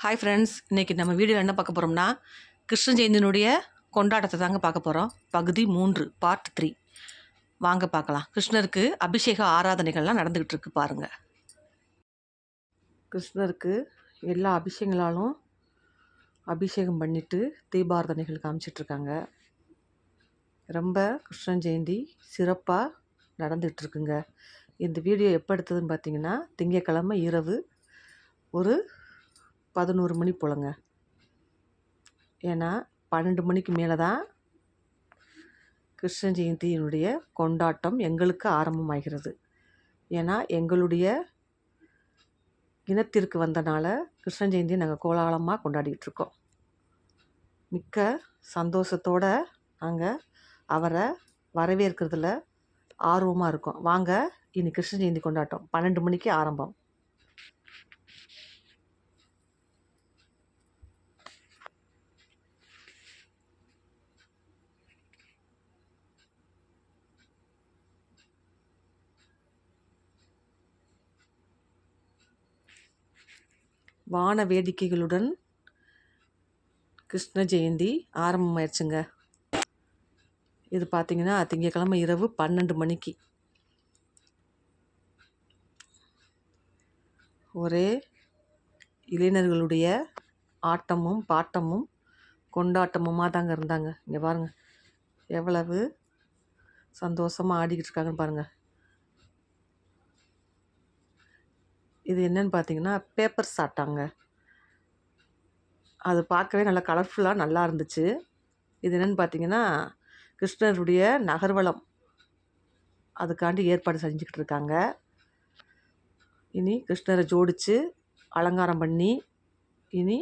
Hi friends இன்றைக்கி நம்ம வீடியோவில் என்ன பார்க்க போகிறோம்னா கிருஷ்ண ஜெயந்தியினுடைய கொண்டாட்டத்தை தாங்க பார்க்க போகிறோம் பகுதி மூன்று பார்ட் த்ரீ வாங்க பார்க்கலாம். கிருஷ்ணருக்கு அபிஷேக ஆராதனைகள்லாம் நடந்துக்கிட்டு இருக்கு பாருங்கள் கிருஷ்ணருக்கு எல்லா அபிஷேகங்களாலும் அபிஷேகம் பண்ணிட்டு தீபாராதனைகள் காமிச்சிட்ருக்காங்க ரொம்ப கிருஷ்ண ஜெயந்தி சிறப்பாக நடந்துகிட்ருக்குங்க இந்த வீடியோ எப்போ எடுத்ததுன்னு பார்த்தீங்கன்னா திங்கக்கிழமை இரவு ஒரு பதினோரு மணி போலங்க. ஏன்னா பன்னெண்டு மணிக்கு மேலே தான் கிருஷ்ண ஜெயந்தியினுடைய கொண்டாட்டம் எங்களுக்கு ஆரம்பமாகிறது. ஏன்னா எங்களுடைய இனத்திற்கு வந்தனால கிருஷ்ண ஜெயந்தியை நாங்கள் கோலாகலமாக கொண்டாடிட்டுருக்கோம் மிக்க சந்தோஷத்தோடு நாங்கள் அவரை வரவேற்கிறதுல ஆர்வமாக இருக்கோம். வாங்க இனி கிருஷ்ண ஜெயந்தி கொண்டாட்டம் பன்னெண்டு மணிக்கு ஆரம்பம். வான வேடிக்கைகளுடன் கிருஷ்ண ஜெயந்தி ஆரம்பமாயிடுச்சுங்க இது பார்த்திங்கன்னா திங்கக்கிழமை இரவு பன்னெண்டு மணிக்கு. ஒரே இளைஞர்களுடைய ஆட்டமும் பாட்டமும் கொண்டாட்டமுமாக தாங்க இருந்தாங்க. இங்கே பாருங்கள் எவ்வளவு சந்தோஷமாக ஆடிக்கிட்டு இருக்காங்கன்னு பாருங்கள் இது என்னன்னு பார்த்தீங்கன்னா பேப்பர் சாட்டாங்க அது பார்க்கவே நல்லா கலர்ஃபுல்லாக நல்லா இருந்துச்சு. இது என்னென்னு பார்த்தீங்கன்னா கிருஷ்ணருடைய நகர்வலம். அதுக்காண்டி ஏற்பாடு செஞ்சுக்கிட்டு இருக்காங்க. இனி கிருஷ்ணரை ஜோடித்து அலங்காரம் பண்ணி இனி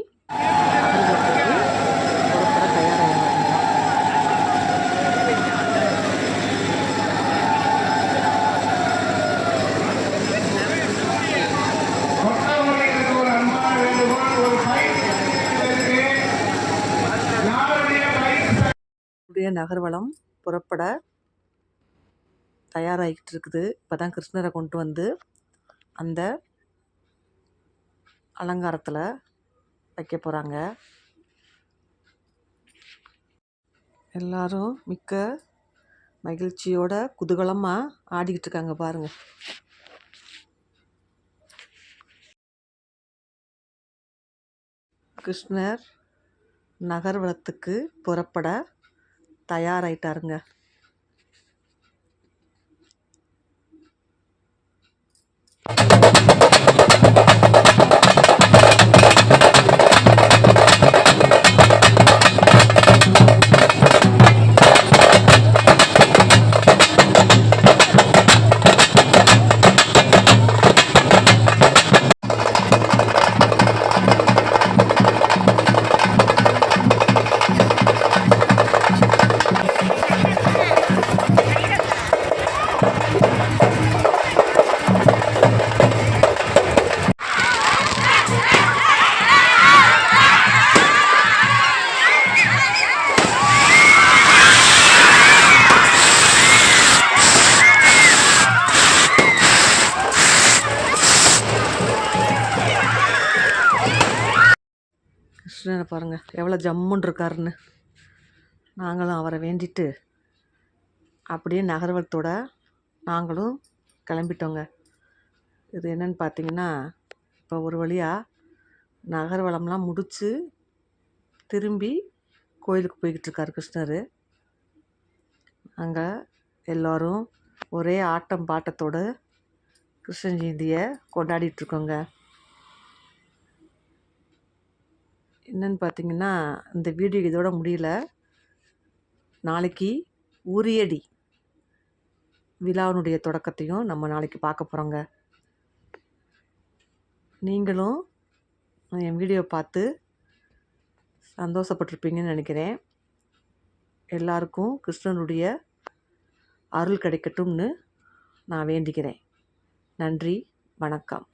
நகர்வலம் புறப்பட தயாராகிக்கிட்டு இருக்குது இப்போ தான் கிருஷ்ணரை கொண்டு வந்து அந்த அலங்காரத்தில் வைக்க போகிறாங்க எல்லாரும் மிக்க மகிழ்ச்சியோட குதூகலமாக ஆடிக்கிட்டு இருக்காங்க பாருங்கள் கிருஷ்ணர் நகர்வலத்துக்கு புறப்பட தயாராயிட்டாருங்க. கிருஷ்ணனை பாருங்கள் எவ்வளோ ஜம்முன் இருக்காருன்னு. நாங்களும் அவரை வேண்டிட்டு அப்படியே நகர்வலத்தோட நாங்களும் கிளம்பிட்டோங்க. இது என்னென்னு பார்த்தீங்கன்னா இப்போ ஒரு வழியாக நகர்வலம்லாம் முடித்து திரும்பி கோயிலுக்கு போய்கிட்டு இருக்கார் கிருஷ்ணர். அங்கே எல்லோரும் ஒரே ஆட்டம் பாட்டத்தோடு கிருஷ்ண ஜெயந்தியை கொண்டாடிட்டுருக்கோங்க என்னென்னு பார்த்தீங்கன்னா இந்த வீடியோ இதோட முடியல. நாளைக்கு உரியடி விழாவினுடைய தொடக்கத்தையும் நம்ம நாளைக்கு பார்க்க போகிறோங்க நீங்களும் என் வீடியோ பார்த்து சந்தோஷப்பட்டிருப்பீங்கன்னு நினைக்கிறேன். எல்லாருக்கும் கிருஷ்ணனுடைய அருள் கிடைக்கட்டும்னு நான் வேண்டிக்கிறேன். நன்றி வணக்கம்.